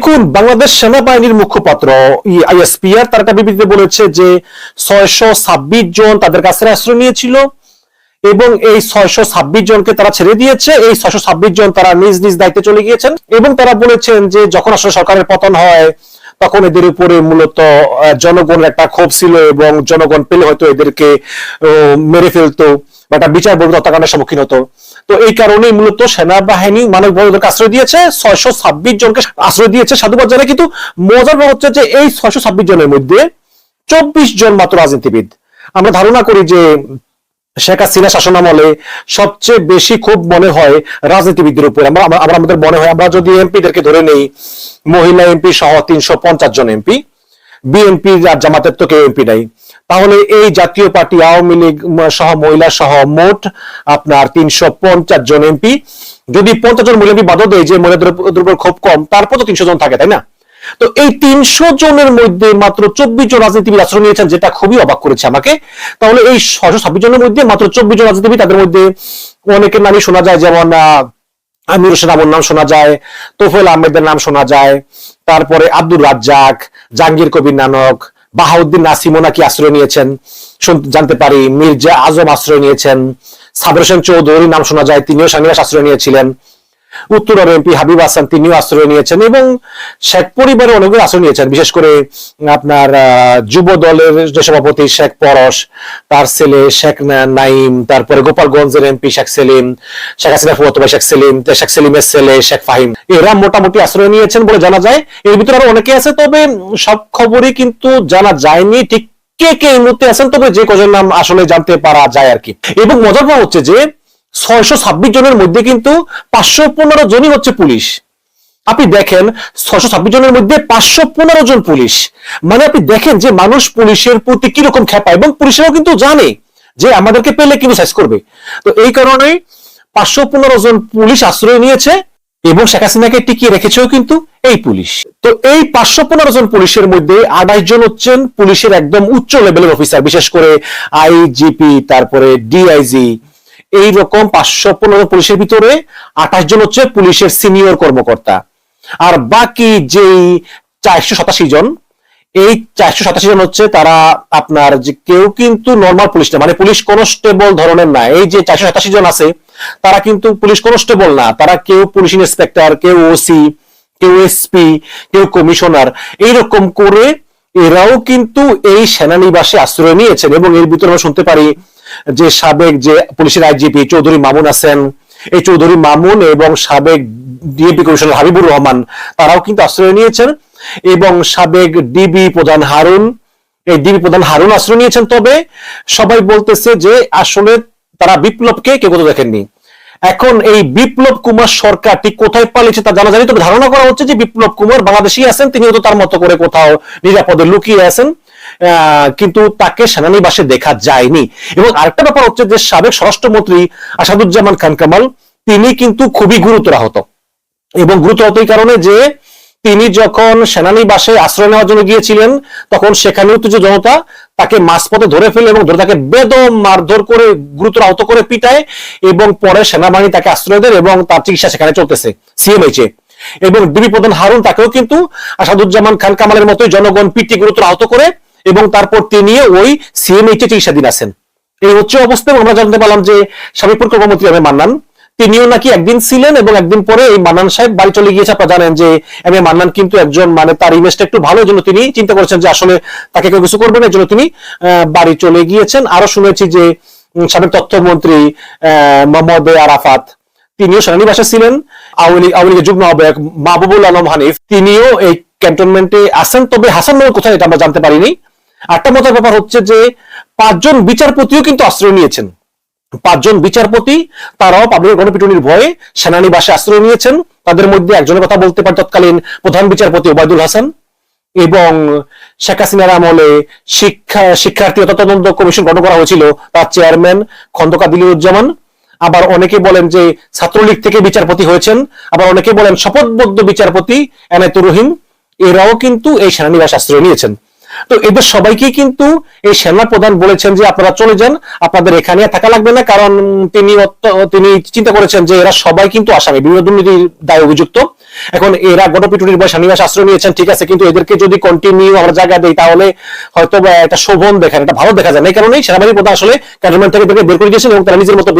দেখুন, বাংলাদেশ সেনাবাহিনীর মুখপাত্র আইএসপিআর, তার একটা বিবৃতিতে বলেছে যে ছয়শো ছাব্বিশ জন তাদের কাছে আশ্রয় নিয়েছিল এবং এই ছয়শো ছাব্বিশ জনকে তারা ছেড়ে দিয়েছে। এই ছয়শো ছাব্বিশ জন তারা নিজ নিজ দায়িত্বে চলে গিয়েছেন এবং তারা বলেছেন যে যখন আসলে সরকারের পতন হয়, তখন এদের উপরে মূলত জনগণের একটা ক্ষোভ ছিল এবং জনগণ পেলে হয়তো এদেরকে মেরে ফেলতো। বা একটা বিচার বহির্ভূত হত্যাকাণ্ডের সম্মুখীন হতো। তো এই কারণেই মূলত সেনাবাহিনী মানব বন্ধুদেরকে আশ্রয় দিয়েছে, ছয়শো ছাব্বিশ জনকে আশ্রয় দিয়েছে সাধুবাদ জানায় কিন্তু মজার হচ্ছে যে এই ছয়শো ছাব্বিশ জনের মধ্যে চব্বিশ জন মাত্র রাজনীতিবিদ। আমরা ধারণা করি যে শেখ হাসিনা শাসনামলে সবচেয়ে বেশি খুব মনে হয় রাজনীতিবিদদের উপর। আমরা- আমরা আমাদের মনে হয়, আমরা যদি এমপিদেরকে ধরে নেই, মহিলা এমপি সহ তিনশো পঞ্চাশ জন এমপি। বিএনপি আর জামাতের তো কেউ এমপি নাই। তাহলে এই জাতীয় পার্টি আওয়ামী লীগ সহ মহিলা সহ মোট আপনার তিনশো পঞ্চাশ জন এমপি যদি পঞ্চাশ জন মহিলা এমপি বাদও দেয় যে মহিলাদের খুব কম তারপর তো তিনশো জন থাকে তাই না? তো এই তিনশো জনের মধ্যে মাত্র চব্বিশ জন রাজনীতিবিদ আশ্রয় নিয়েছেন যেটা খুবই অবাক করেছে আমাকে। তাহলে এই ছশো ছাব্বিশ জনের মধ্যে মাত্র চব্বিশ জন রাজনীতিবিদ তাদের মধ্যে অনেকের নামই শোনা যায় যেমন আহ, আমির হোসেন নাম শোনা যায়, তোফেল আহমেদের নাম শোনা যায়, তারপরে আব্দুর রাজ্জাক, জাহাঙ্গীর কবির নানক, বাহাউদ্দিন নাসিমো নাকি আশ্রয় নিয়েছেন জানতে পারি, মির্জা আজম আশ্রয় নিয়েছেন সাবর হোসেন চৌধুরীর নাম শোনা যায়, তিনিও স্বামীরাস আশ্রয় নিয়েছিলেন। উত্তরের এমপি হাবিব হাসান তিনিও আশ্রয় নিয়েছেন এবং শেখ পরিবারের অনেকগুলো আশ্রয় নিয়েছেন, বিশেষ করে আপনার যুব দলের যে সভাপতি শেখ পরশ, তার ছেলে শেখ নাইম তারপরে গোপালগঞ্জের এমপি শেখ সেলিম, শেখ হাসিনা ফুয়াতো ভাই শেখ সেলিম শেখ সেলিমের ছেলে শেখ ফাহিম। এরা মোটামুটি আশ্রয় নিয়েছেন বলে জানা যায়। এর ভিতরে আরও অনেকে আছে, তবে সব খবরই কিন্তু জানা যায়নি ঠিক কে কে এই মুহূর্তে আছেন, তবে যে কজন নাম আসলে জানতে পারা যায় আর কি। এবং মজার হচ্ছে যে ছয়শো ছাব্বিশ জনের মধ্যে কিন্তু পাঁচশো পনেরো জনই হচ্ছে পুলিশ। আপনি দেখেন ছশো ছাব্বিশ জনের মধ্যে পাঁচশো পনেরো জন পুলিশ। মানে আপনি দেখেন যে মানুষ পুলিশের প্রতি কীরকম খেপা এবং পুলিশেরাও কিন্তু জানে যে আমাদেরকে পেলে কিন্তু সাইজ করবে। তো এই কারণেই পাঁচশো পনেরো জন পুলিশ আশ্রয় নিয়েছে, এবং শেখ হাসিনাকে টিকিয়ে রেখেছেও কিন্তু এই পুলিশ। তো এই পাঁচশো পনেরো জন পুলিশের মধ্যে আড়াইশ জন হচ্ছেন পুলিশের একদম উচ্চ লেভেলের অফিসার, বিশেষ করে আইজিপি, তারপরে ডিআইজি এই রকম পাঁচশো পনেরো পুলিশের ভিতরে আঠাশ জন হচ্ছে পুলিশের সিনিয়র কর্মকর্তা। আর বাকি যেই চারশো সাতাশি জন, এই চারশো সাতাশি জন হচ্ছে তারা আপনার যে কেউ কিন্তু নর্মাল পুলিশ না মানে পুলিশ কনস্টেবল ধরনের না। এই যে চারশো সাতাশি জন আছে, তারা কিন্তু পুলিশ কনস্টেবল না। তারা কেউ পুলিশ ইন্সপেক্টর কেউ ওসি কেউ এসপি কেউ কমিশনার এইরকম করে এরাও কিন্তু এই সেনানিবাসে আশ্রয় নিয়েছেন এবং এর ভিতরে আমরা শুনতে পারি যে সাবেক যে পুলিশের আইজিপি চৌধুরী মামুন আছেন, এই চৌধুরী মামুন এবং সাবেক ডিএপি কমিশনার হাবিবুর রহমান, তারাও কিন্তু আশ্রয় নিয়েছেন এবং সাবেক ডিবি প্রধান হারুন, এই ডিবি প্রধান হারুন আশ্রয় নিয়েছেন। তবে সবাই বলতেছে যে আসলে তারা বিপ্লবকে কেউ কোথাও দেখেননি। এখন এই বিপ্লব কুমার সরকার ঠিক কোথায় পালিয়েছে তা জানা জানি তবে ধারণা করা হচ্ছে যে বিপ্লব কুমার বাংলাদেশি আছেন তিনি হয়তো তার মতো করে কোথাও নিরাপদে লুকিয়ে আছেন। কিন্তু তাকে সেনানিবাসে দেখা যায়নি। এবং আরেকটা ব্যাপার হচ্ছে যে সাবেক স্বরাষ্ট্রমন্ত্রী আসাদুজ্জামান খান কামাল, তিনি কিন্তু খুবই গুরুতর আহত। এবং গুরুতর এই কারণে যে তিনি যখন সেনানিবাসে আশ্রয় নেওয়ার জন্য গিয়েছিলেন, তখন সেখানেও তো যে জনতা তাকে মাঝপথে ধরে ফেলে এবং ধরে তাকে বেদম মারধর করে গুরুতর আহত করে পিটায় এবং পরে সেনাবাহিনী তাকে আশ্রয় দেন এবং তার চিকিৎসা সেখানে চলতেছে সিএমএইচে এবং ডিবি প্রধান হারুন তাকেও কিন্তু আসাদুজ্জামান খান কামালের মতোই জনগণ পিটি গুরুতর আহত করে এবং তারপর তিনি ওই সিএমএইচে চিকিৎসাধীন আছেন। এই হচ্ছে অবস্থা আমরা জানতে পারলাম যে সাবেক প্রকল্পমন্ত্রী আমি মান্নান, তিনিও নাকি একদিন ছিলেন এবং একদিন পরে এই মান্নান সাহেব বাড়ি চলে গিয়েছে। আপনারা জানেন যে এম এ মান্নান কিন্তু একজন মানে তার ইমেজটা একটু ভালো, জন্য তিনি চিন্তা করেছেন যে আসলে তাকে কেউ কিছু করবেন এই জন্য তিনি বাড়ি চলে গিয়েছেন। আরও শুনেছি যে সাবেক তথ্যমন্ত্রী মোহাম্মদ আরাফাত, তিনিও সেনানিবাসে ছিলেন। আওয়ামী আওয়ামী লীগের যুগ্ম আহ্বায়ক মাহবুবুল আলম হানিফ, তিনিও এই ক্যান্টনমেন্টে আছেন। তবে হাসান মোড় কোথায় এটা আমরা জানতে পারিনি। আরেকটা মজার ব্যাপার হচ্ছে যে পাঁচজন বিচারপতিও কিন্তু আশ্রয় নিয়েছেন। পাঁচজন বিচারপতি, তারাও পাবলিক গণপিটুনির ভয়ে সেনানিবাসে আশ্রয় নিয়েছেন। তাদের মধ্যে একজনের কথা বলতে পারে তৎকালীন প্রধান বিচারপতি ওবায়দুল হাসান এবং শেখ হাসিনার আমলে শিক্ষা, শিক্ষার্থী তদন্ত কমিশন গঠন করা হয়েছিল তার চেয়ারম্যান খন্দকার দিলুজ্জামান আবার অনেকে বলেন যে ছাত্রলীগ থেকে বিচারপতি হয়েছেন। আবার অনেকে বলেন শপথবদ্ধ বিচারপতি এনায়তুর রহিম। এরাও কিন্তু এই সেনানিবাস আশ্রয় নিয়েছেন। তো এদের সবাইকে কিন্তু এই সেনা প্রধান বলেছেন যে আপনারা চলে যান, আপনাদের এখানে থাকা লাগবে না, কারণ তিনি তিনি চিন্তা করেছেন যে এরা সবাই কিন্তু আসামি, বিভিন্ন দুর্নীতির দায় অভিযুক্ত। এখন এরা গণপিটুনির বয়স নিবাস আশ্রয় নিয়েছেন, ঠিক আছে, কিন্তু এদেরকে যদি কন্টিনিউ আমরা জায়গা দিই, তাহলে হয়তো একটা শোভন দেখান এটা ভালো দেখা যায় না, এই কারণেই সেনাবাহিনী প্রধান আসলে ক্যান্টনমেন্ট থেকে বের করে দিয়েছেন এবং তারা নিজের মতো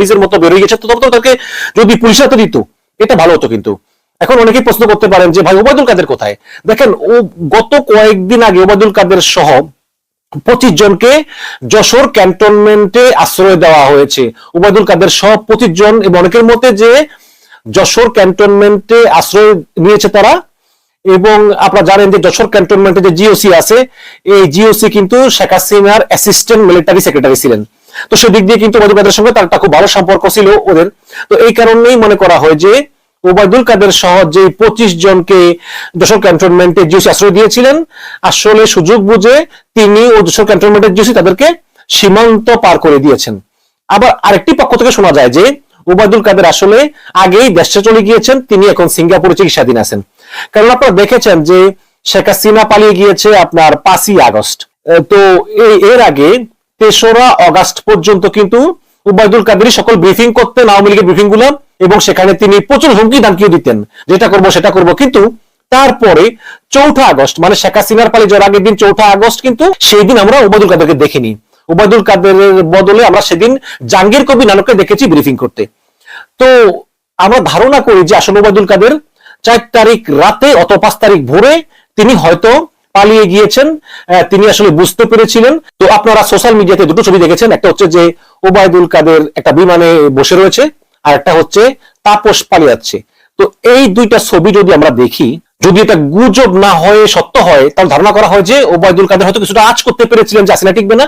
নিজের মতো বেরিয়ে গেছে। তো তবে তো তাদেরকে যদি পুলিশ হাতে দিত, এটা ভালো হতো কিন্তু। এখন অনেকেই প্রশ্ন করতে পারেন যে, ভাই, ওবায়দুল কাদের কোথায়? দেখেন, ও গত কয়েকদিন আগে ওবায়দুল কাদের সহ পঁচিশ জনকে যশোর ক্যান্টনমেন্টে আশ্রয় দেওয়া হয়েছে। উবায়দুল কাদের সহ পঁচিশ জন এবং অনেকের মতে যে, যশোর ক্যান্টনমেন্টে আশ্রয় নিয়েছে তারা এবং আপনারা জানেন যে, যশোর ক্যান্টনমেন্টে যে জিওসি আছে, এই জিওসি কিন্তু শেখ হাসিনার অ্যাসিস্ট্যান্ট মিলিটারি সেক্রেটারি ছিলেন। তো সেদিক দিয়ে কিন্তু ওবায়দুল কাদের সঙ্গে তার একটা খুব ভালো সম্পর্ক ছিল ওদের। তো এই কারণেই মনে করা হয় যে ওবায়দুল কাদের সহ যে পঁচিশ জনকে যশোর ক্যান্টনমেন্টে জিওসি আশ্রয় দিয়েছিলেন, আসলে সুযোগ বুঝে তিনি ও যশোর ক্যান্টনমেন্টের জিওসি তাদেরকে সীমান্ত পার করে দিয়েছেন। আবার আরেকটি পক্ষ থেকে শোনা যায় যে ওবায়দুল কাদের আসলে আগেই দেশে চলে গিয়েছেন, তিনি এখন সিঙ্গাপুরে চিকিৎসাধীন আছেন। কারণ আপনারা দেখেছেন যে শেখ হাসিনা পালিয়ে গিয়েছে আপনার পাঁচই আগস্ট। তো এর আগে তেসরা অগাস্ট পর্যন্ত কিন্তু উবায়দুল কাদেরই সকল ব্রিফিং করতেন, আওয়ামী লীগের ব্রিফিংগুলো, এবং সেখানে তিনি প্রচুর হুমকি ধামকিও দিতেন, যেটা করব, সেটা করব। কিন্তু তারপরে চৌঠা আগস্ট মানে শেখ হাসিনার পালি যাওয়ার আগের দিন চৌঠা আগস্ট কিন্তু সেই দিন আমরা উবায়দুল কাদেরকে দেখিনি। উবায়দুল কাদেরের বদলে আমরা সেদিন জাহাঙ্গীর কবি নানককে দেখেছি ব্রিফিং করতে। তো আমরা ধারণা করি যে আসলে ওবায়দুল কাদের চার তারিখ রাতে অত পাঁচ তারিখ ভোরে তিনি হয়তো পালিয়ে গিয়েছেন তিনি আসলে বুঝতে পেরেছিলেন। তো আপনারা সোশ্যাল মিডিয়াতে দুটো ছবি দেখেছেন, একটা হচ্ছে যে ওবায়দুল কাদের একটা বিমানে বসে রয়েছে, আর একটা হচ্ছে তাপস পালিয়ে যাচ্ছে তো এই দুইটা ছবি যদি আমরা দেখি, যদি এটা গুজব না হয়ে, সত্য হয়, তাহলে ধারণা করা হয় যে ওবায়দুল কাদের হয়তো কিছুটা আজ করতে পেরেছিলেন যে আসলে টিকবে না।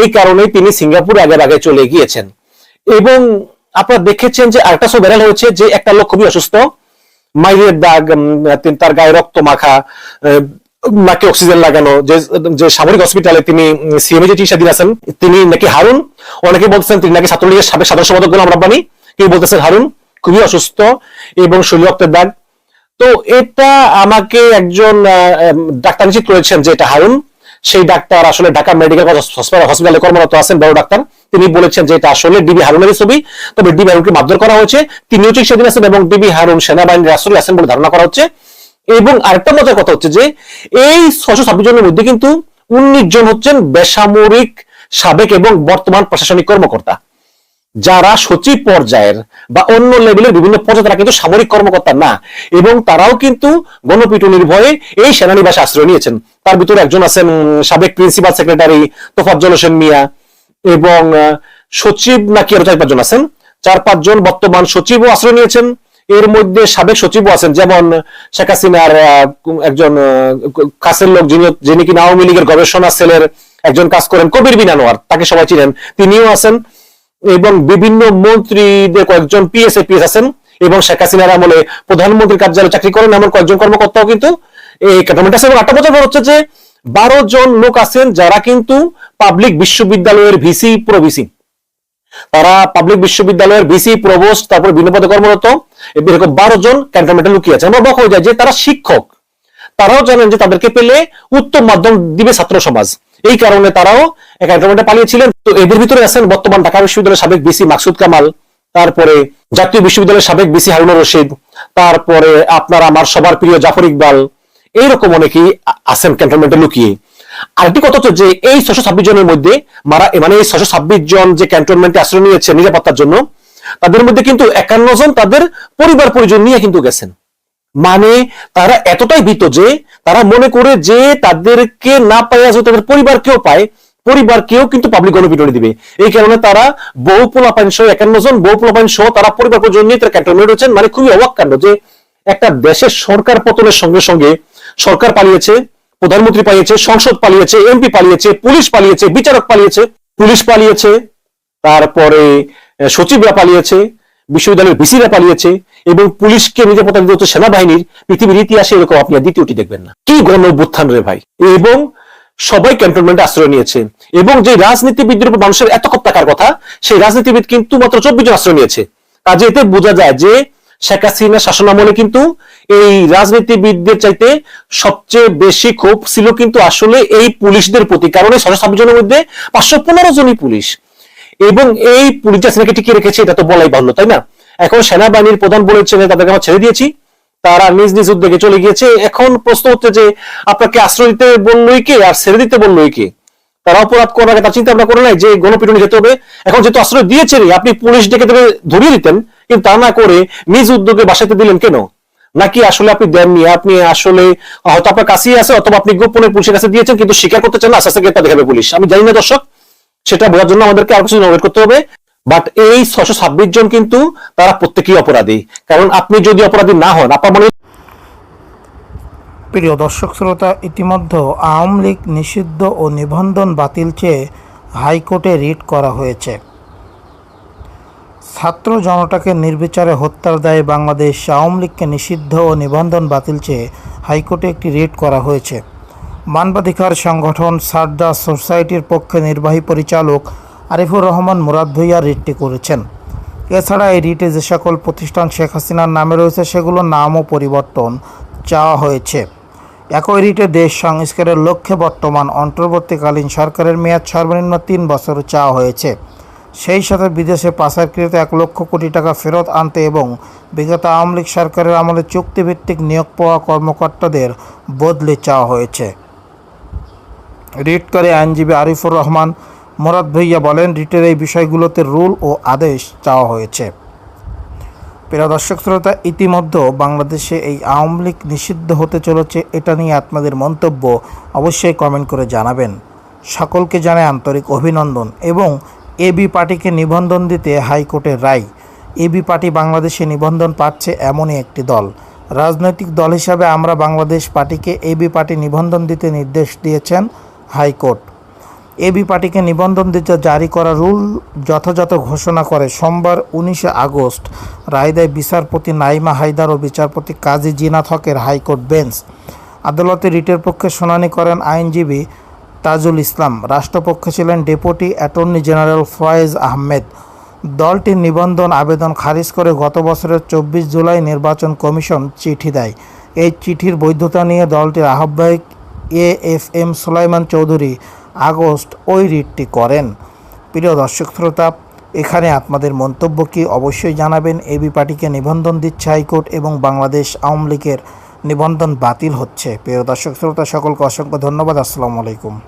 এই কারণে তিনি সিঙ্গাপুরে আগের আগে চলে গিয়েছেন। এবং আপনারা দেখেছেন যে আরেকটা ছবি ভাইরাল হয়েছে যে একটা লোক খুবই অসুস্থ, মাইরের দাগ তার গায়ে রক্ত মাখা নাকে অক্সিজেন লাগানো? যে সামরিক হসপিটালে তিনি সিএমএ যে চিকিৎসাধীন আছেন, তিনি নাকি হারুন? অনেকে বলছেন তিনি নাকি ছাত্রলীগের সাবেক সাধারণ সম্পাদক গোলাম রাব্বানি কেউ বলতেছেন হারুন, খুবই অসুস্থ এবং শরীর রক্তের দাগ তো এটা আমাকে একজন ডাক্তার নিশ্চিত করেছেন যে এটা হারুন। সেই ডাক্তার আসলে ঢাকা মেডিকেল হসপিটালে কর্মরত আছেন, বড় ডাক্তার। তিনি বলেছেন যে এটা আসলে ডিবি হারুনের ছবি। তবে ডিবি হারুনকে মারধর করা হয়েছে। তিনিও চিকিৎসাধীন আছেন এবং ডিবি হারুন সেনাবাহিনীর আসলে আছেন বলে ধারণা করা হচ্ছে। এবং আরেকটা মজার কথা হচ্ছে যে, এই ছশো ছাব্বিশ জনের মধ্যে কিন্তু উনিশ জন হচ্ছেন বেসামরিক সাবেক এবং বর্তমান প্রশাসনিক কর্মকর্তা। যারা সচিব পর্যায়ের বা অন্য লেভেলের বিভিন্ন পর্যায়ে তারা কিন্তু সামরিক কর্মকর্তা না, এবং তারাও কিন্তু গণপিটুনির ভয়ে এই সেনানিবাসে আশ্রয় নিয়েছেন। তার ভিতরে একজন আছেন সাবেক প্রিন্সিপাল সেক্রেটারি তোফাজ্জল হোসেন মিয়া এবং সচিব নাকি আরও চার পাঁচজন আছেন। চার পাঁচজন বর্তমান সচিবও আশ্রয় নিয়েছেন। এর মধ্যে সাবেক সচিবও আছেন, যেমন শেখ হাসিনার একজন কাছের লোক যিনি যিনি কিনা আওয়ামী লীগের গবেষণা সেলের একজন কাজ করেন, কবির বিন আনোয়ার, তাকে সবাই চিনেন। তিনিও আছেন এবং বিভিন্ন মন্ত্রীদের কয়েকজন পিএসএ পিএস আছেন এবং শেখ হাসিনার আমলে প্রধানমন্ত্রীর কার্যালয়ে চাকরি করেন এমন কয়েকজন কর্মকর্তাও কিন্তু এই ক্যান্টনমেন্ট আছে। এবং আটটা বছর হচ্ছে যে বারো জন লোক আছেন যারা কিন্তু পাবলিক বিশ্ববিদ্যালয়ের ভিসি, প্রো ভিসি। তারা পাবলিক বিশ্ববিদ্যালয়ের ভিসি, প্রভোস্ট, তারপর বিভিন্ন পদে কর্মরত। এরকম বারো জন ক্যান্টনমেন্টে লুকিয়ে আছে। আমরা বক হয়ে যায় যে তারা শিক্ষক। তারাও জানেন যে তাদেরকে পেলে উত্তম মাধ্যম দিবে ছাত্র সমাজ। এই কারণে তারাও ক্যান্টনমেন্টে পালিয়েছিলেন। তো এদের ভিতরে আছেন বর্তমান ঢাকা বিশ্ববিদ্যালয়ের সাবেক বিসি মাকসুদ কামাল, তারপরে জাতীয় বিশ্ববিদ্যালয়ের সাবেক বিসি হারুনুর রশিদ, তারপরে আপনার আমার সবার প্রিয় জাফর ইকবাল। এইরকম অনেকেই আছেন ক্যান্টনমেন্টে লুকিয়ে। আরেকটি কথা হচ্ছে যে এই ছশো ছাব্বিশ জনের মধ্যে মারা মানে এই ছশো ছাব্বিশ জন যে ক্যান্টনমেন্টে আশ্রয় নিয়েছে নিরাপত্তার জন্য তাদের মধ্যে কিন্তু একান্ন জন তাদের পরিবার পরিজন নিয়ে কিন্তু গেছেন। মানে তারা এতটাই ভীত যে তারা মনে করে যে তাদেরকে না পাইয়া যদি তাদের পরিবার কেউ পায় পরিবার কেউ কিন্তু পাবলিক গণপিটনি দিবে। এই কারণে তারা বহু পোলাপাইন সহ একান্ন জন, বহু পোলাপাইন সহ তারা পরিবার পরিজন নিয়ে তারা ক্যান্টনমেন্ট হচ্ছেন মানে খুবই অবাক কাণ্ড যে একটা দেশের সরকার পতনের সঙ্গে সঙ্গে সরকার পালিয়েছে, প্রধানমন্ত্রী পালিয়েছে, সংসদ পালিয়েছে এমপি পালিয়েছে, পুলিশ পালিয়েছে, বিচারক পালিয়েছে, পুলিশ পালিয়েছে, তারপরে সচিবরা পালিয়েছে, বিশ্ববিদ্যালয়ের ভিসিরা পালিয়েছে এবং পুলিশকে নিরাপত্তা দিতে সেনাবাহিনীর পৃথিবীর ইতিহাসে এরকম আপনি দ্বিতীয়টি দেখবেন না। কি গণ অভ্যুত্থান রে ভাই। এবং সবাই ক্যান্টনমেন্টে আশ্রয় নিয়েছে এবং যে রাজনীতিবিদদের উপর মানুষের এত ক্ষোভ থাকার কথা, সেই রাজনীতিবিদ কিন্তু মাত্র চব্বিশ জন আশ্রয় নিয়েছে। কাজে এতে বোঝা যায় যে শেখ হাসিনা শাসনামলে কিন্তু এই রাজনীতিবিদদের চাইতে সবচেয়ে বেশি ক্ষোভ ছিল কিন্তু আসলে এই পুলিশদের প্রতি। কারণ এই ছশো ছাব্বিশ জনের মধ্যে পাঁচশো পনেরো জনই পুলিশ। এবং এই পুলিশ হাসিনাকে টিকিয়ে রেখেছে, এটা তো বলাই বাহুল্য, তাই না? এখন সেনাবাহিনীর প্রধান বলেছেন তাদেরকে আমরা ছেড়ে দিয়েছি। তারা নিজ নিজ উদ্যোগে চলে গিয়েছে। এখন প্রশ্ন হচ্ছে যে, আপনাকে আশ্রয় দিতে বললোই কে আর ছেড়ে দিতে বললোই কে তারা অপরাধ করার আগে তার চিন্তা ভাবনা করে নাই যে, গণপিটুনি যেতে হবে। এখন যেহেতু আশ্রয় দিয়েছেন আপনি পুলিশ ডেকে তাকে ধরিয়ে দিতেন। কিন্তু তা না করে নিজ উদ্যোগে বাসাতে দিলেন কেন? নাকি আসলে আপনি দেননি? আপনি আসলে, হয়তো আপনার কাছেই আছে, অথবা আপনি গোপনে পুলিশের কাছে দিয়েছেন, কিন্তু স্বীকার করতে চান না, আস্তে আস্তে গ্রেপ্তার দেখাবে পুলিশ। আমি জানি না দর্শক সেটা বোঝার জন্য আমাদেরকে আরও কিছু নজর করতে হবে। বাট এই ছশো ছাব্বিশ জন কিন্তু তারা প্রত্যেকেই অপরাধী। কারণ আপনি যদি অপরাধী না হন আপনার মনে প্রিয় দর্শক শ্রোতা, ইতিমধ্যে আওয়ামী লীগ নিষিদ্ধ ও নিবন্ধন বাতিল চেয়ে হাইকোর্টে রিট করা হয়েছে। ছাত্র জনতাকে নির্বিচারে হত্যার দায়ে বাংলাদেশ আওয়ামী লীগকে নিষিদ্ধ ও নিবন্ধন বাতিল চেয়ে হাইকোর্টে একটি রিট করা হয়েছে। মানবাধিকার সংগঠন সারদা সোসাইটির পক্ষে নির্বাহী পরিচালক আরিফুর রহমান মুরাদ ভুইয়া রিটটি করেছেন। এছাড়া এই রিটে যে সকল প্রতিষ্ঠান শেখ হাসিনার নামে রয়েছে, সেগুলোর নামও পরিবর্তন চাওয়া হয়েছে। একই রিটে দেশ সংস্কারের লক্ষ্যে বর্তমান অন্তর্বর্তীকালীন সরকারের মেয়াদ সর্বনিম্ন তিন বছর চাওয়া হয়েছে। সেই সাথে বিদেশে পাচারকৃত এক লক্ষ কোটি টাকা ফেরত আনতে এবং বিগত আওয়ামী লীগ সরকারের আমলে চুক্তিভিত্তিক নিয়োগ পাওয়া কর্মকর্তাদের বদলে চাওয়া হয়েছে। রিট করে আইনজীবী আরিফুর রহমান, মোরাদ ভইয়া বলেন, রিটের এই বিষয়গুলোতে রুল ও আদেশ চাওয়া হয়েছে। প্রিয় দর্শক শ্রোতা, ইতিমধ্যে বাংলাদেশে এই আওয়ামী লীগ নিষিদ্ধ হতে চলেছে এটা নিয়ে আপনাদের মন্তব্য অবশ্যই কমেন্ট করে জানাবেন। সকলকে জানায় আন্তরিক অভিনন্দন এবং এবি পার্টিকে নিবন্ধন দিতে হাইকোর্টের রায়। এবি পার্টি বাংলাদেশে নিবন্ধন পাচ্ছে এমনই একটি দল। রাজনৈতিক দল হিসাবে আমরা বাংলাদেশ পার্টিকে এবি পার্টি নিবন্ধন দিতে নির্দেশ দিয়েছেন হাইকোর্ট। এবি পার্টিকে নিবন্ধন দিতে জারি করা রুল যথাযথ ঘোষণা করে সোমবার উনিশে আগস্ট রায় দেয় বিচারপতি নাইমা হায়দার ও বিচারপতি কাজী জিনাত হকের হাইকোর্ট বেঞ্চ। আদালতে রিটের পক্ষে শুনানি করেন আইনজীবী তাজুল ইসলাম। রাষ্ট্রপক্ষে ছিলেন deputy attorney general Faiz Ahmed. দলটির নিবন্ধন আবেদন খারিজ করে গত বছরের চব্বিশ জুলাই নির্বাচন কমিশন চিঠি দেয়। এই চিঠির বৈধতা নিয়ে দলটির আহ্বায়ক A F M Sulaiman Chowdhury August ওই রিটটি করেন। প্রিয় দর্শক শ্রোতা, এখানে আপনাদের মন্তব্য কি অবশ্যই জানাবেন। এবি পার্টিকে নিবন্ধন দিচ্ছে হাইকোর্ট এবং বাংলাদেশ আওয়ামী লীগের নিবন্ধন বাতিল হচ্ছে। প্রিয় দর্শক শ্রোতা, সকলকে অসংখ্য ধন্যবাদ। আসসালামু আলাইকুম।